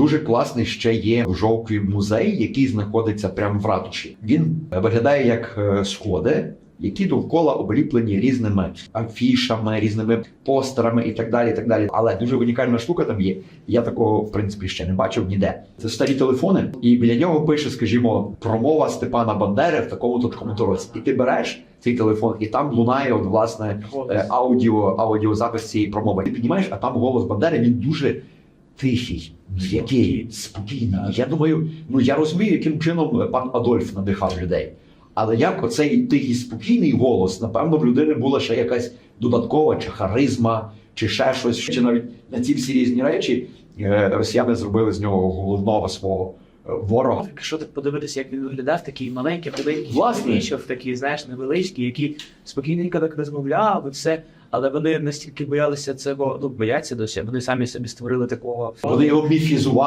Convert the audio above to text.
Дуже класний ще є Жовкві музей, який знаходиться прямо в ратуші. Він виглядає як е, сходи, які довкола обліплені різними афішами, різними постерами і так далі. і так далі. Але дуже унікальна штука там є. Я такого в принципі ще не бачив ніде. Це старі телефони, і біля нього пише, скажімо, промова Степана Бандери в такому-то такому році. І ти береш цей телефон, і там лунає от власне е, аудіо, аудіозапис цієї промови. Ти піднімаєш, а там голос Бандери, він дуже тихий, м'який, спокійний. Я думаю, ну я розумію, яким чином пан Адольф надихав людей. Але як оцей тихий спокійний голос, напевно, в людини була ще якась додаткова чи харизма, чи ще щось, чи навіть на ці всі різні речі е, росіяни зробили з нього головного свого е, ворога. Якщо так подивитися, як він виглядав, такий маленький, маленький Власне. вийшов, такий, знаєш, невеличкий, який спокійненько так розмовляв і все. Але вони настільки боялися цього, ну бояться досі. Вони самі собі створили такого Вони його міфізували.